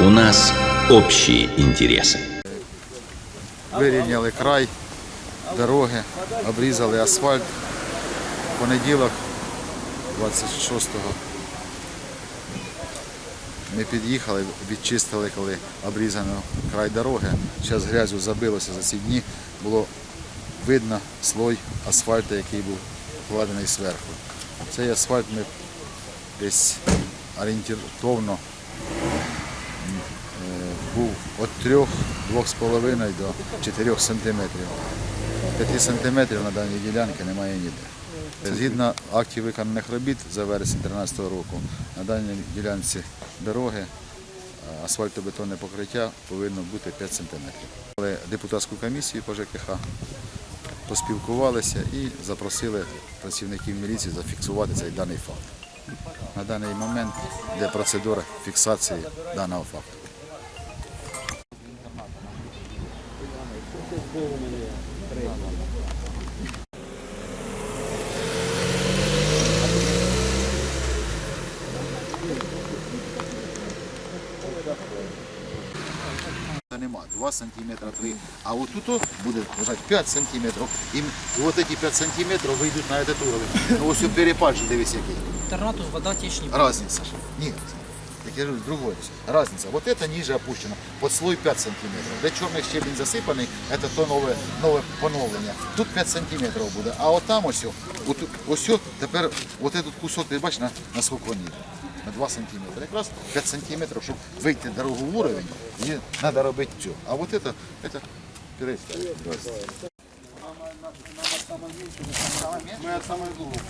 У нас общие интересы. Вирівняли край дороги, обрізали асфальт. Понеділок, 26-го, ми під'їхали, відчистили, коли обрізано край дороги. Зараз грязю забилося за ці дні. Було видно слой асфальту, який був вкладений зверху. Цей асфальт ми десь орієнтовно 3-2,5 до 4 сантиметрів. 5 сантиметрів на даній ділянці немає ніде. Згідно актів виконаних робіт за вересень 2013 року, на даній ділянці дороги асфальтобетонне покриття повинно бути 5 сантиметрів. Але депутатську комісію по ЖКХ поспілкувалися і запросили працівників міліції зафіксувати цей даний факт. На даний момент йде процедура фіксації даного факту. Нема 2 сантиметра 3, а вот тут буде лежать 5 сантиметрів. І вот эти 5 сантиметрів вийдуть на этот уровень. Ну ось у перепад же дивись який. Интернатус вода течь не будет. Разница же. Нет. Так я говорю, другое. Разница. Вот это ниже опущено. Под слой 5 сантиметров. Де чорний щебень засипаний, это то нове, нове поновлення. Тут 5 сантиметрів буде. А от там ось, от, ось тепер от этот кусок, ти бачиш, на, на сколько ниже? На 2 сантиметра. Якраз 5 сантиметрів, щоб вийти дорогу в уровень, і треба робити цю. А вот это, это переставить. Мы от самой глубокой.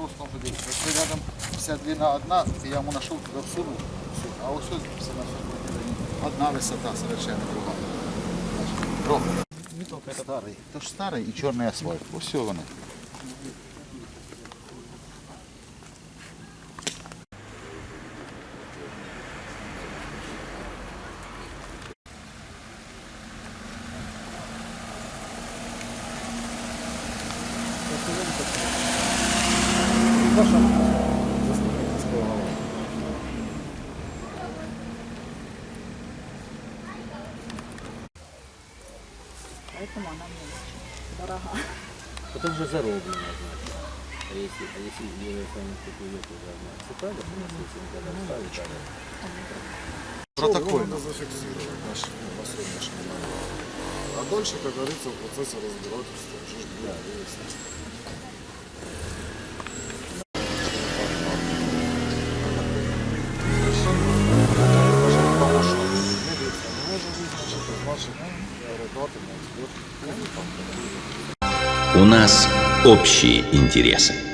Но вопрос в том, что здесь, если рядом вся длина одна, и я ему нашел туда всунул, все. а вот все, все на всем протяжении. одна высота совершенно другая. Значит, Ром, старый, это ж старый и черный асфальт. Вот все вони. Поэтому она мне очень дорога. Это уже зароблено, значит. А если, а если ее сами купует уже одна цепали, то если никогда ставить, то Протокольно. Надо зафиксировать наш на сегодняшний момент. А дальше, как говорится, в процессе разбирательства уже ж У нас общие интересы.